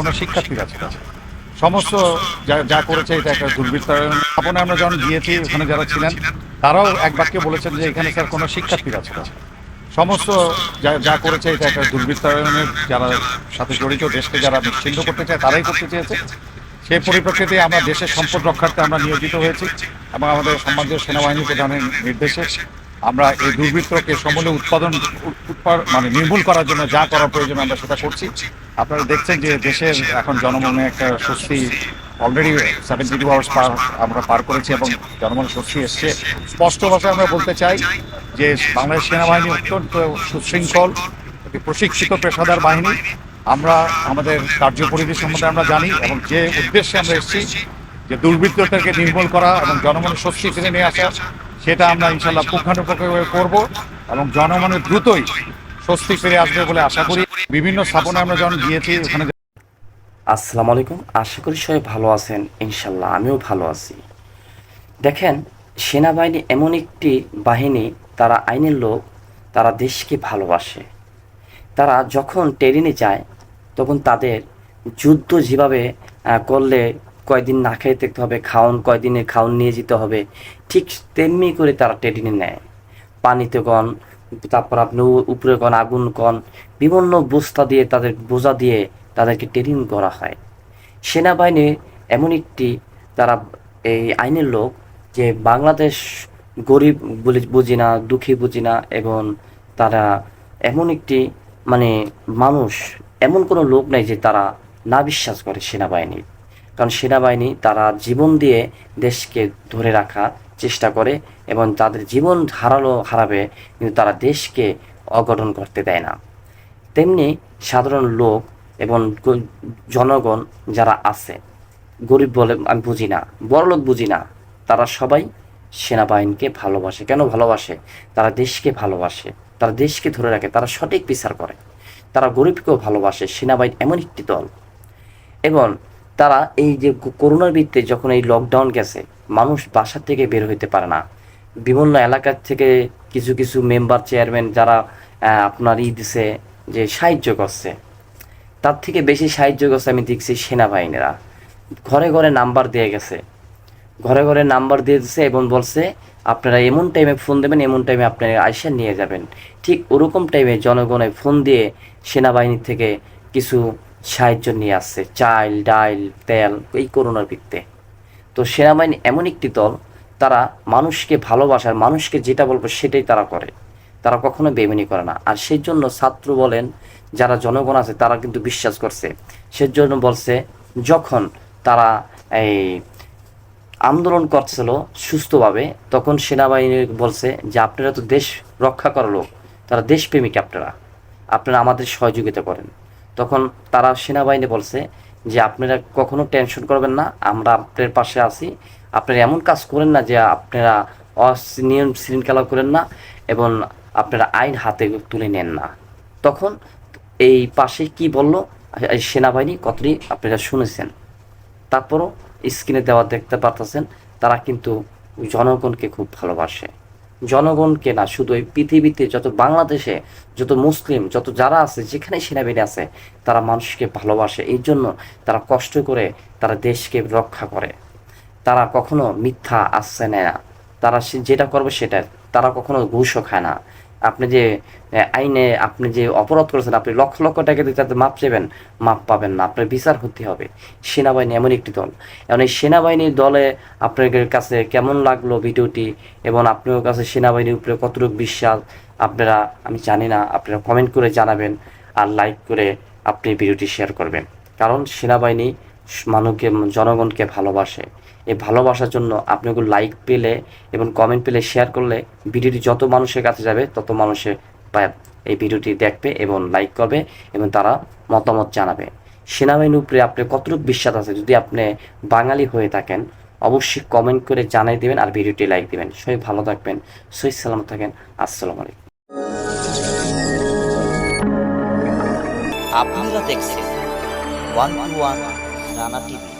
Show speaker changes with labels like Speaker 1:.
Speaker 1: কোনো শিক্ষার্থীরা ছিল না। সমস্ত যা যা করেছে এটা একটা দুর্বৃত্তায়ন আপনি আমরা যখন গিয়েছি, ওখানে যারা ছিলেন, তারাও এক বাক্যে বলেছেন যে এখানে স্যার কোনো শিক্ষার্থীরা ছিল না। সমস্ত যা যা করেছে এটা একটা দুর্বৃত্তায়নের, যারা সাথে জড়িত, দেশকে যারা বিচ্ছিন্ন করতে চায়, তারাই করতে চেয়েছে সেই পরিপ্রেক্ষিতে আমরা দেশের সম্পদ রক্ষার্থে আমরা নিয়োজিত হয়েছি এবং আমাদের সম্মানীয় সেনাবাহিনী প্রধানের নির্দেশে আমরা এই দুর্বৃত্তকে সমূলে উৎপাদন উৎপা- মানে নির্মূল করার জন্য যা করা প্রয়োজন আমরা সেটা করছি। আপনারা দেখছেন যে দেশের এখন জনমনে একটা স্বস্তি অলরেডি সেভেন্টি টু আওয়ার্স পার আমরা পার করেছি এবং জনমনে স্বস্তি এসছে। স্পষ্ট ভাষায় আমরা বলতে চাই যে বাংলাদেশ সেনাবাহিনী অত্যন্ত সুশৃঙ্খল, একটি প্রশিক্ষিত পেশাদার বাহিনী। আমরা আমাদের কার্যপরিধি সম্বন্ধে আমরা জানি এবং যে উদ্দেশ্যে আমরা এসেছি যে দুর্বৃত্তদেরকে নির্মূল করা এবং জনমনের স্বস্তি ফিরে নিয়ে আসা সেটা আমরা ইনশাল্লাহ পুঙ্খানুপুঙ্খভাবে করব এবং জনমনে দ্রুতই স্বস্তি ফিরে আসবে বলে আশা করি। বিভিন্ন স্থাপনে আমরা যখন গিয়েছি, ওখানে
Speaker 2: আসসালামু আলাইকুম। আশা করি সবাই ভালো আছেন। ইনশাল্লাহ আমিও ভালো আছি। দেখেন, সেনাবাহিনী এমন একটি বাহিনী, তারা আইনের লোক, তারা দেশকে ভালোবাসে। তারা যখন ট্রেনে যায়, তখন তাদের যুদ্ধ যেভাবে করলে কয়দিন না খেয়ে থাকতে হবে, খাওন, কয়দিনে খাওন নিয়ে যেতে হবে। ঠিক তেমনি করে তারা ট্রেনে নেয়। পানিতে গন তারপর আপনি উপরে গন আগুন গন বিভিন্ন বস্তা দিয়ে তাদের বোঝা দিয়ে তাদেরকে ট্রেনিং করা হয়। সেনাবাহিনী এমন একটি তারা এই আইনের লোক যে বাংলাদেশ গরিব বলে বুঝি না, দুঃখী বুঝি না, এবং তারা এমন একটি মানে মানুষ, এমন কোনো লোক নাই যে তারা না বিশ্বাস করে সেনাবাহিনী কারণ সেনাবাহিনী তারা জীবন দিয়ে দেশকে ধরে রাখার চেষ্টা করে এবং তাদের জীবন হারালো, হারাবে, কিন্তু তারা দেশকে অগঠন করতে দেয় না। তেমনি সাধারণ লোক এবং জনগণ যারা আছে, গরিব বলে আমি বুঝি না বড়লোক বুঝি না, তারা সবাই সেনাবাহিনীকে ভালোবাসে। কেন ভালোবাসে? তারা দেশকে ভালোবাসে, তারা দেশকে ধরে রাখে, তারা সঠিক বিচার করে। তারা গরিবকেও ভালোবাসে, সেনাবাহিনী এমন একটি দল। এবং তারা এই যে করোনার ভিত্তিতে যখন এই লকডাউন গেছে, মানুষ বাসা থেকে বের হইতে পারে না। বিভিন্ন এলাকার থেকে কিছু কিছু মেম্বার চেয়ারম্যান যারা আপনার ই দিছে যে সাহায্য করছে। তার থেকে বেশি সাহায্য করছে আমি দেখছি সেনাবাহিনীরা। ঘরে ঘরে নাম্বার দিয়ে গেছে। ঘরে ঘরে নাম্বার দিয়ে দিচ্ছে এবং বলছে, আপনারা এমন টাইমে ফোন দেবেন, এমন টাইমে আপনারা আইসা নিয়ে যাবেন। ঠিক ওরকম টাইমে জনগণে ফোন দিয়ে সেনাবাহিনী থেকে কিছু সাহায্য নিয়ে আসছে, চাল ডাল তেল, এই করোনার ভিত্তে তো সেনাবাহিনী এমন একটি দল, তারা মানুষকে ভালোবাসার, মানুষকে যেটা বলব সেটাই তারা করে। তারা কখনো বেমেনি করে না। আর সেই জন্য ছাত্র বলেন, যারা জনগণ আছে, তারা কিন্তু বিশ্বাস করছে। সেজন্য বলছে, যখন তারা এই আন্দোলন করছিল সুস্থভাবে, তখন সেনাবাহিনী বলছে যে, আপনারা তো দেশ রক্ষা করার লোক। তারা দেশপ্রেমিক আপনারা। আপনারা আমাদের সহযোগিতা করেন। তখন তারা সেনাবাহিনী বলছে যে, আপনারা কখনো টেনশন করবেন না, আমরা আপনার পাশে আছি। আপনারা এমন কাজ করেন না যে, আপনারা নিয়ম শৃঙ্খলা করেন না এবং আপনারা আইন হাতে তুলে নেন না। তখন এই পাশে কি বলল? এই সেনাবাহিনী কতটি আপনারা শুনেছেন। তারপরও স্ক্রিনে দেওয়া দেখতে পারতেছেন, তারা কিন্তু জনগণকে খুব ভালোবাসে। জনগণকে না শুধু এই পৃথিবীতে যত বাংলাদেশে, যত মুসলিম, যত যারা আছে, যেখানে সেনাবাহিনী আছে, তারা মানুষকে ভালোবাসে। এই জন্য তারা কষ্ট করে তারা দেশকে রক্ষা করে। তারা কখনো মিথ্যা আসছে না। তারা যেটা করবে সেটা তারা কখনো ঘুষও খায় না। আপনি যে আইনে আপনি যে অপরাধ করেছেন, আপনি লক্ষ লক্ষ টাকা দিয়ে তাদের মাপ চাইবেন, মাপ পাবেন না। আপনার বিচার হতে হবে। সেনাবাহিনী এমন একটি দল। এখন এই সেনাবাহিনীর দলে আপনাদের কাছে কেমন লাগল ভিডিওটি? এবং আপনার কাছে সেনাবাহিনীর উপরে কতটুকু বিশ্বাস? আপনারা, আমি জানি না, আপনারা কমেন্ট করে জানাবেন। আর লাইক করে আপনি ভিডিওটি শেয়ার করবেন। কারণ সেনাবাহিনী মানুষকে জনগণকে ভালোবাসে। এই ভালোবাসার জন্য আপনাকে লাইক পেলে এবং কমেন্ট পেলে শেয়ার করলে ভিডিওটি যত মানুষের কাছে যাবে, তত মানুষের এই ভিডিওটি দেখবে এবং লাইক করবে এবং তারা মতামত জানাবে। সেনাবাহিনীর উপরে আপনার কতটুকু বিশ্বাস আছে? যদি আপনি বাঙালি হয়ে থাকেন, অবশ্যই কমেন্ট করে জানাই দেবেন আর ভিডিওটি লাইক দিবেন। সবাই ভালো থাকবেন সহি সালামত থাকেন। আসসালামু আলাইকুম।
Speaker 3: আপনারা দেখছেন ওয়ান ওয়ান রানা টিভি।